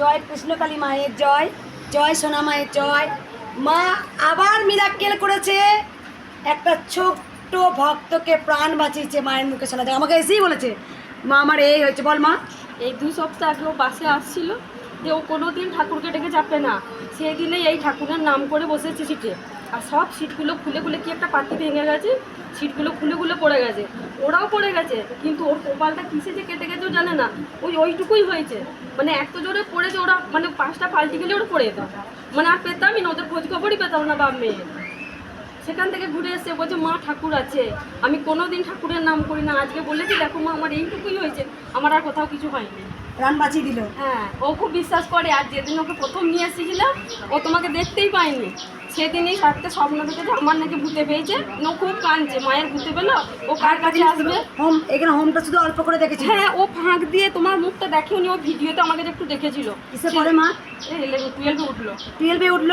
জয় কৃষ্ণকালী মায়ের জয় জয় সোনা মায়ের জয়। মা আবার মিরাক্কেল করেছে। একটা ছোট্ট ভক্তকে প্রাণ বাঁচিয়েছে মায়ের মুখে শোনা যায়। আমাকে এসেই বলেছে, মা, আমার এই হয়েছে। বল মা। এই দুই সপ্তাহ আগে ও বাসে আসছিল, যে ও কোনো দিন ঠাকুরকে ডেকে চাপে না। সেই দিনে এই ঠাকুরের নাম করে বসেছে সিটে। আর সব সিটগুলো খুলে খুলে কি একটা পাতি ভেঙে গেছে? সিটগুলো খুলে খুলে পড়ে গেছে। ওরাও পড়ে গেছে কিন্তু ওর কপালটা কিসে যে কেটে গেছে জানে না। ওই ওইটুকুই হয়েছে। মানে এত জোরে পড়েছে ওরা মানে পাঁচটা পাল্টি গেলে ওরা পড়ে যেত। মানে আর পেতামই না ওদের খোঁজ খবরই পেতাম না বাপ মেয়ে সেখান থেকে ঘুরে এসে বলছে মা ঠাকুর আছে। আমি কোনো দিন ঠাকুরের নাম করি না। আজকে বলেছি দেখো মা আমার এইটুকুই হয়েছে। আমার আর কোথাও কিছু হয়নি। প্রাণ বাঁচিয়ে দিল। হ্যাঁ ও খুব বিশ্বাস করে আর যেদিন ওকে প্রথম নিয়ে এসেছিলাম ও তোমাকে দেখতেই পাইনি সেদিনই রাত্রে স্বপ্ন দেখেছে আমার নাকি ভূতে পেয়েছে। ও খুব কাঁদছে মায়ের ভূতে পেল। ও কার কাছে আসবে? হোম এখানে হোমটা শুধু অল্প করে দেখেছি। হ্যাঁ ও ফাঁক দিয়ে তোমার মুখটা দেখেওনি ও ভিডিওতে আমাকে একটু দেখেছিল। কিসে পড়ে মা? টুয়েলভে উঠল। টুয়েলভে উঠল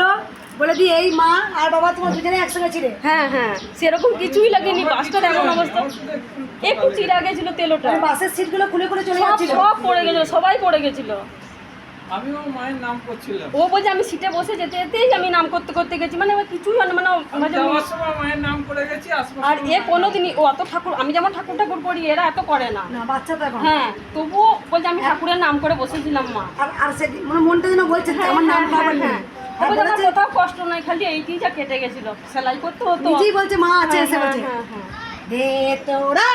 বলে দি এই মা আর বাবা তোমার দুজনে একসঙ্গে ছিলে? হ্যাঁ হ্যাঁ সেরকম কিছুই লাগেনি বাসটার এমন অবস্থা। একটু চিরা গেছিল তেলোটা। বাসের সিটগুলো খুলে খুলে চলে যাচ্ছিল। সব পড়ে গেছিল সবাই পড়ে গেছিল। আমিও মায়ের নাম করছিলাম। ও বলছে আমি সিটে বসে যেতে যেতেই আমি নাম করতে করতে গেছি। মানে আমার কিছুই হয় না মানে মানে যাওয়ার সময় মায়ের নাম করে গেছি আর এ কোনোদিনই ও অত ঠাকুর আমি যেমন ঠাকুর ঠাকুর করি এরা এত করে না। না বাচ্চা তো হ্যাঁ তবুও বলছে আমি ঠাকুরের নাম করে বসেছিলাম মা। আর আর সে মানে মনটা যেন বলছে আমার নাম হ্যাঁ, হ্যাঁ। আমার বলেছে, কোথাও কষ্ট নাই খালি এইটিই যা কেটে গেছিল। সেলাই করতে হতো। নিজেই বলছে মা আছে হ্যাঁ, এসে হ্যাঁ, বলছে। হ্যাঁ, হ্যাঁ। হে তোরা